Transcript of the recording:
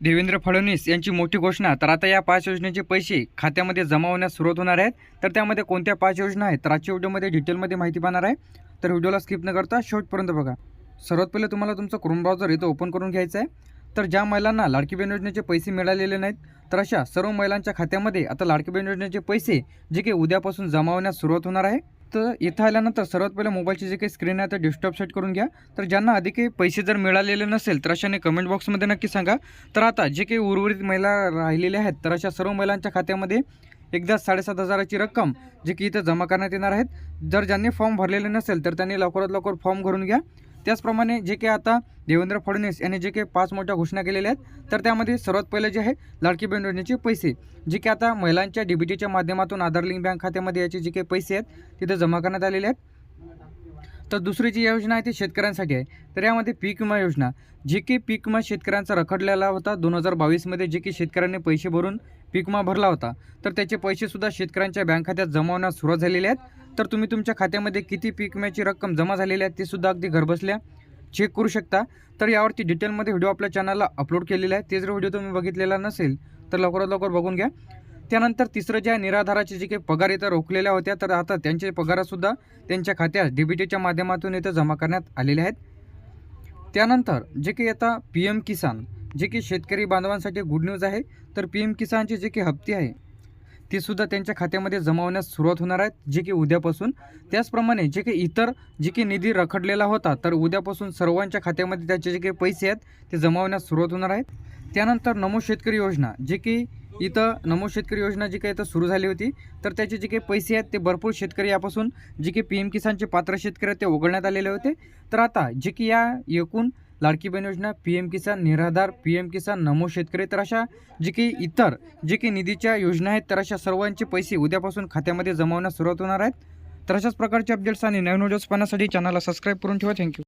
देवेंद्र फडणवीस यांची मोठी घोषणा. तर आता या पाच योजनेचे पैसे खात्यामध्ये जमा होण्यास सुरुवात होणार आहेत. तर त्यामध्ये कोणत्या पाच योजना आहेत? तर आजच्या व्हिडिओमध्ये डिटेलमध्ये माहिती पाहणार आहे. तर व्हिडिओला स्किप न करता शेवटपर्यंत बघा. सर्वात पहिले तुम्हाला तुमचं क्रोम ब्राउझर इथं ओपन करून घ्यायचं आहे. तर ज्या महिलांना लाडकी बहीण योजनेचे पैसे मिळालेले नाहीत तर अशा सर्व महिलांच्या खात्यामध्ये आता लाडकी बहीण योजनेचे पैसे जे काही उद्यापासून जमा होण्यास सुरुवात होणार आहे. तर इथं आल्यानंतर सर्वात पहिले मोबाईलची जे काही स्क्रीन आहे तर डिस्टॉप सेट करून घ्या. तर ज्यांना आधी काही पैसे जर मिळालेले नसेल तर अशाने कमेंट बॉक्समध्ये नक्की सांगा. तर आता जे काही उर्वरित महिला राहिलेल्या आहेत तर अशा सर्व महिलांच्या खात्यामध्ये एकदा साडेसात हजाराची रक्कम जे की इथं जमा करण्यात येणार आहेत. जर ज्यांनी फॉर्म भरलेले नसेल तर त्यांनी लवकरात लवकर फॉर्म भरून घ्या. त्याचप्रमाणे जे काही आता देवेंद्र फडणवीस यांनी जे काही पाच मोठ्या घोषणा केलेल्या आहेत तर त्यामध्ये सर्वात पहिले जे आहे लाडकी बहीण योजनेचे पैसे. जे की आता महिलांच्या डीबीटीच्या माध्यमातून आधार लिंक बँक खात्यामध्ये याचे जे काही पैसे आहेत तिथे जमा करण्यात आलेले आहेत. तर दुसरी जी योजना आहे ती शेतकऱ्यांसाठी आहे. तर यामध्ये पीक विमा योजना. जे की पीक विमा शेतकऱ्यांचा रखडलेला होता दोन हजार बावीसमध्ये जे की शेतकऱ्यांनी पैसे भरून पीक विमा भरला होता. तर त्याचे पैसेसुद्धा शेतकऱ्यांच्या बँक खात्यात जमा होण्यास सुरुवात झालेली आहेत. तर तुम्ही तुमच्या खात्यामध्ये किती पीक विम्याची रक्कम जमा झालेली आहे ते सुद्धा अगदी घरबसल्या चेक करू शकता. तर यावरती डिटेलमध्ये व्हिडिओ आपल्या चॅनलला अपलोड केलेला आहे. ते जर व्हिडिओ तुम्ही बघितलेला नसेल तर लवकरात लवकर बघून घ्या. त्यानंतर तिसरं जे आहे निराधाराचे जे काही पगार इथं रोखलेल्या होत्या तर आता त्यांचे पगारसुद्धा त्यांच्या खात्यात डी बी टीच्या माध्यमातून इथं जमा करण्यात आलेले आहेत. त्यानंतर जे काही आता पी एम किसान जे की शेतकरी बांधवांसाठी गुड न्यूज आहे तर पी एम किसानचे जे काही हप्ते आहे ते सुद्धा त्यांच्या खात्यामध्ये जमा होण्यास सुरुवात होणार आहेत जे की उद्यापासून. त्याचप्रमाणे जे काही इतर जे काही निधी रखडलेला होता तर उद्यापासून सर्वांच्या खात्यामध्ये त्याचे जे काही पैसे आहेत ते जमा होण्यास सुरुवात होणार आहेत. त्यानंतर नमो शेतकरी योजना जे की इथं नमो शेतकरी योजना जी काही इथं सुरू झाली होती तर त्याचे जे काही पैसे आहेत ते भरपूर शेतकरी यापासून जे की पी एम किसानचे पात्र शेतकरी आहेत ते उघडण्यात आलेले होते. तर आता जे की या एकूण लाडकी बहीण योजना पी एम किसान निराधार पी एम किसान नमो शेतकरी तर अशा जे काही इतर जे काही निधीच्या योजना आहेत तर अशा सर्वांचे पैसे उद्यापासून खात्यामध्ये जमावण्यास सुरुवात होणार आहेत. तर अशाच प्रकारचे अपडेट्स आणि नवीन व्हिडिओज पाहण्यासाठी चॅनलला सबस्क्राईब करून ठेवा. थँक्यू